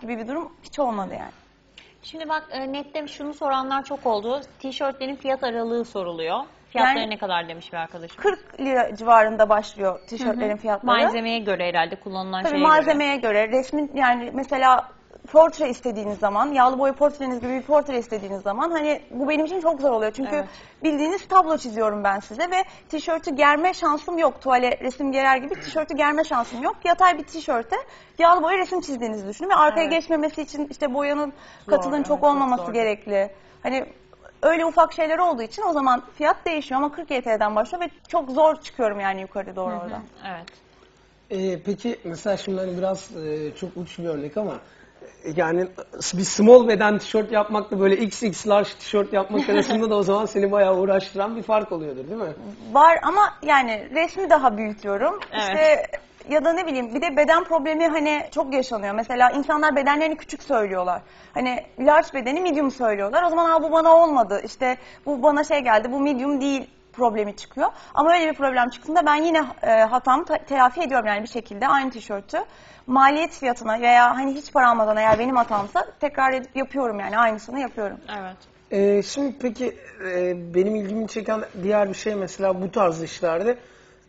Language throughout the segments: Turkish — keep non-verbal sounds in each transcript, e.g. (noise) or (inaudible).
gibi bir durum hiç olmadı yani. Şimdi bak e, nette şunu soranlar çok oldu. Tişörtlerin fiyat aralığı soruluyor. Fiyatları Yani- ne kadar demiş bir arkadaşım. 40 lira civarında başlıyor tişörtlerin fiyatları. Malzemeye göre herhalde kullanılan Tabii şeye göre. malzemeye göre. resmin yani mesela portre istediğiniz zaman, yağlı boya portreniz gibi bir portre istediğiniz zaman hani bu benim için çok zor oluyor. Çünkü Evet. bildiğiniz tablo çiziyorum ben size ve tişörtü germe şansım yok. Tuvale resim gerer gibi tişörtü germe şansım yok. Yatay bir tişörte yağlı boya resim çizdiğinizi düşünün ve arkaya Evet. geçmemesi için işte boyanın katının evet, çok çok olmaması zor. gerekli. Hani öyle ufak şeyler olduğu için o zaman fiyat değişiyor ama 40 YTL'den başlıyor ve çok zor çıkıyorum yani yukarı doğru oradan. Evet. Ee, peki mesela şimdi hani biraz e, çok uç bir örnek ama yani bir small beden tişört yapmakla böyle XX large tişört yapmak (laughs) arasında da o zaman seni bayağı uğraştıran bir fark oluyordur değil mi? Var ama yani resmi daha büyütüyorum. Evet. İşte ya da ne bileyim bir de beden problemi hani çok yaşanıyor. Mesela insanlar bedenlerini küçük söylüyorlar. Hani large bedeni medium söylüyorlar. O zaman Aa, bu bana olmadı. İşte bu bana şey geldi. Bu medium değil problemi çıkıyor. Ama öyle bir problem çıktığında ben yine e, hatamı ta- telafi ediyorum yani bir şekilde aynı tişörtü maliyet fiyatına veya hani hiç para almadan eğer benim hatamsa tekrar edip yapıyorum yani aynısını yapıyorum. Evet. Ee, şimdi peki e, benim ilgimi çeken diğer bir şey mesela bu tarz işlerde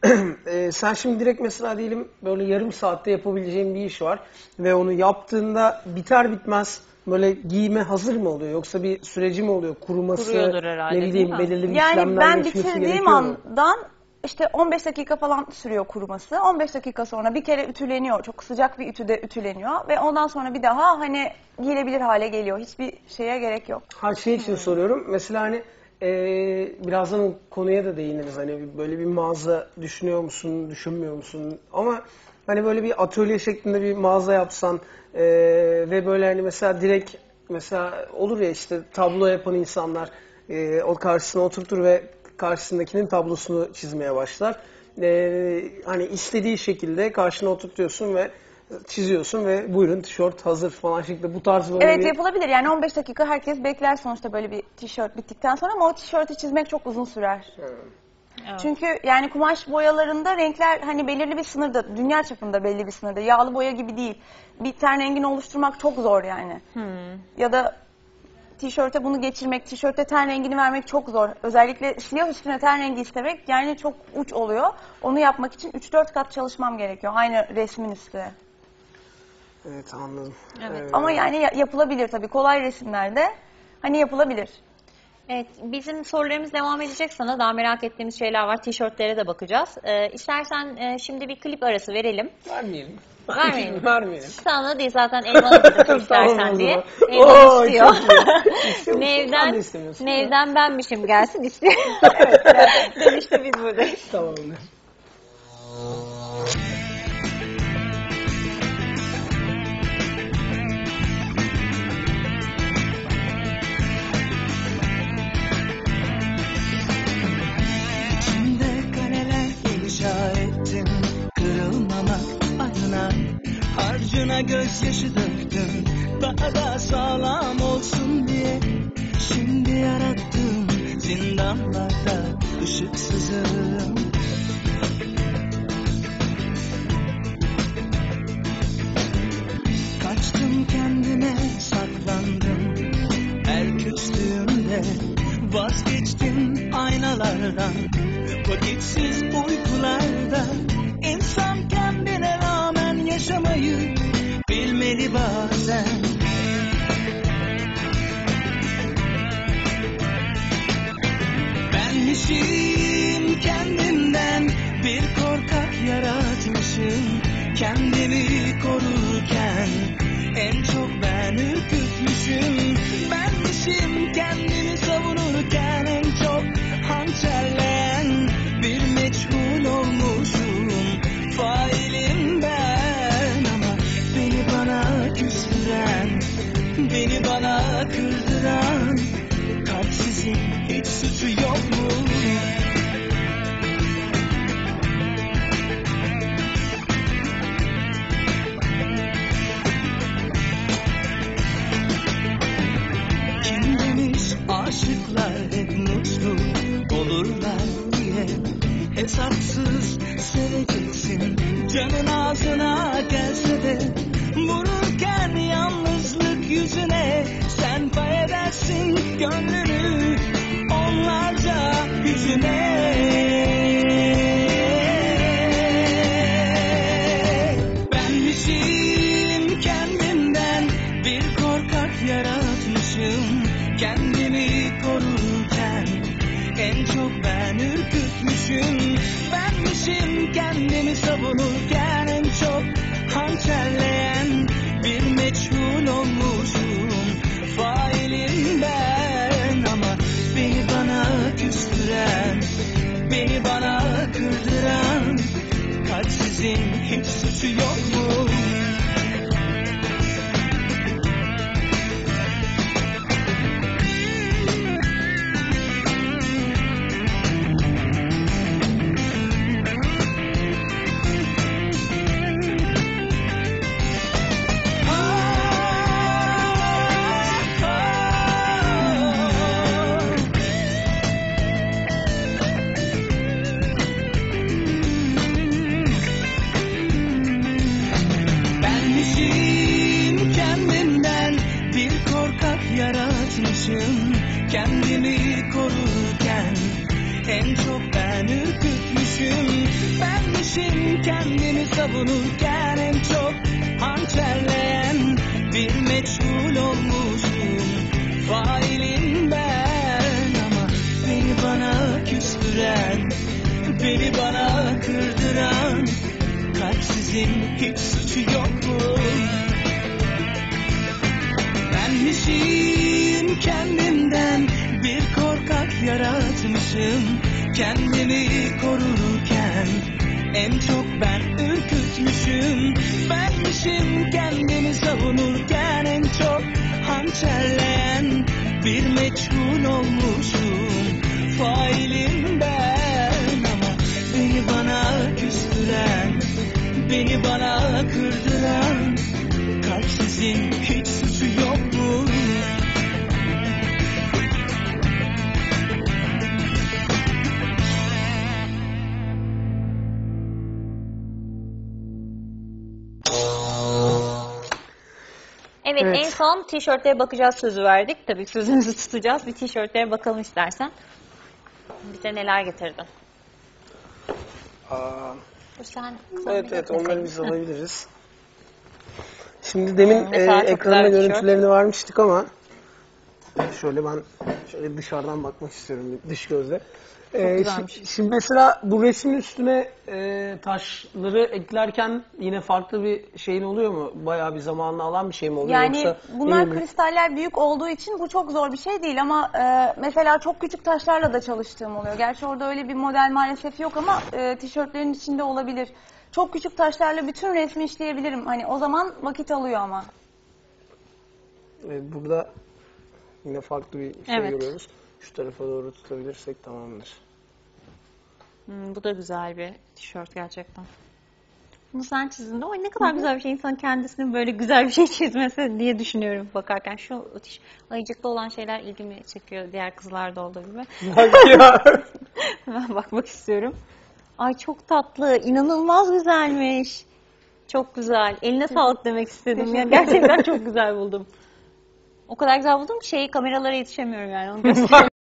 (clears throat) e, sen şimdi direkt mesela diyelim böyle yarım saatte yapabileceğin bir iş var ve onu yaptığında biter bitmez böyle giyime hazır mı oluyor yoksa bir süreci mi oluyor kuruması Kuruyordur herhalde, ne bileyim değil mi? belirli bir Yani işlemler ben geçmesi bitirdiğim gerekiyor mu? andan işte 15 dakika falan sürüyor kuruması. 15 dakika sonra bir kere ütüleniyor. Çok sıcak bir ütüde ütüleniyor ve ondan sonra bir daha hani giyilebilir hale geliyor. Hiçbir şeye gerek yok. Ha şey için soruyorum. Mesela hani e, birazdan konuya da değiniriz. Hani böyle bir mağaza düşünüyor musun, düşünmüyor musun? Ama hani böyle bir atölye şeklinde bir mağaza yapsan e, ve böyle hani mesela direkt mesela olur ya işte tablo yapan insanlar e, o karşısına oturtur ve karşısındakinin tablosunu çizmeye başlar. E, hani istediği şekilde karşına oturtuyorsun ve çiziyorsun ve buyurun tişört hazır falan şeklinde bu tarz böyle Evet bir... yapılabilir. Yani 15 dakika herkes bekler sonuçta böyle bir tişört bittikten sonra ama o tişörtü çizmek çok uzun sürer. Evet. Çünkü yani kumaş boyalarında renkler hani belirli bir sınırda, dünya çapında belli bir sınırda. Yağlı boya gibi değil. Bir ten rengini oluşturmak çok zor yani. Hmm. Ya da tişörte bunu geçirmek, tişörte ten rengini vermek çok zor. Özellikle siyah üstüne ten rengi istemek yani çok uç oluyor. Onu yapmak için 3-4 kat çalışmam gerekiyor. Aynı resmin üstüne. Evet anladım. Evet. Ee, Ama yani ya- yapılabilir tabii. Kolay resimlerde hani yapılabilir. Evet, bizim sorularımız devam edecek sana. Daha merak ettiğimiz şeyler var. Tişörtlere de bakacağız. Ee, istersen e, şimdi bir klip arası verelim. Vermeyelim. Vermeyelim. (laughs) Vermeyelim. Sana değil zaten (laughs) Tamam istersen o diye. Oo, istiyor. (laughs) Nevden. Nevden benmişim gelsin istiyor. evet, dönüşte biz buradayız. Tamamdır. Gözyaşı döktüm Daha da sağlam olsun diye Şimdi yarattığım zindanlarda ışıksızım. Kaçtım kendime saklandım. Her küstüğümde vazgeçtim aynalardan. Vakitsiz uykularda insan Benmişim kendimden bir korkak yaratmışım. Kendimi korurken en çok ben ürkütmüşüm. Benmişim kendimi savunurken en çok hançerleyen Bir meçhul olmuşum. Failim ben Ama beni bana küstüren Beni bana aşıklar hep mutlu olurlar diye. Hesapsız seveceksin. Canın ağzına gelse hit the en çok ben ürkütmüşüm. Benmişim kendimi savunurken en çok hançerleyen Bir meçhul olmuşum. Failim ben Ama beni bana küstüren Beni bana kırdıran Kalpsizin hiç suçu yok mu? Benmişim kendimden bir korkak yaratmışım Kendimi korurken en çok ben ürkütmüşüm. Benmişim kendimi savunurken en çok hançerleyen Bir meçhul olmuşum. Failim Evet, Evet. en son tişörtlere bakacağız sözü verdik. Tabii sözümüzü tutacağız. Bir tişörtlere bakalım istersen. Bize neler getirdin? Aa, sen evet evet onları biz (laughs) alabiliriz. Şimdi demin Mesela e, ekranda görüntülerini vermiştik ama şöyle ben şöyle dışarıdan bakmak istiyorum dış gözle. Ee, şi- şimdi mesela bu resmin üstüne e, taşları eklerken yine farklı bir şeyin oluyor mu? Bayağı bir zamanını alan bir şey mi oluyor Yani yoksa bunlar mi? kristaller büyük olduğu için bu çok zor bir şey değil ama e, mesela çok küçük taşlarla da çalıştığım oluyor. Gerçi orada öyle bir model maalesef yok ama e, tişörtlerin içinde olabilir. Çok küçük taşlarla bütün resmi işleyebilirim. Hani o zaman vakit alıyor ama. E, burada yine farklı bir şey Evet. görüyoruz. Şu tarafa doğru tutabilirsek tamamdır. Hmm, bu da güzel bir tişört gerçekten. Bunu sen çizdin de o ne kadar güzel bir şey insan kendisinin böyle güzel bir şey (laughs) çizmesi diye düşünüyorum bakarken. Şu ayıcıklı olan şeyler ilgimi çekiyor diğer kızlarda olduğu gibi. Hemen (laughs) bakmak istiyorum. Ay çok tatlı, inanılmaz güzelmiş. Çok güzel. Eline sağlık demek istedim. Ya gerçekten çok güzel buldum. O kadar güzel buldum ki şeyi kameralara yetişemiyorum yani. Onu. (laughs)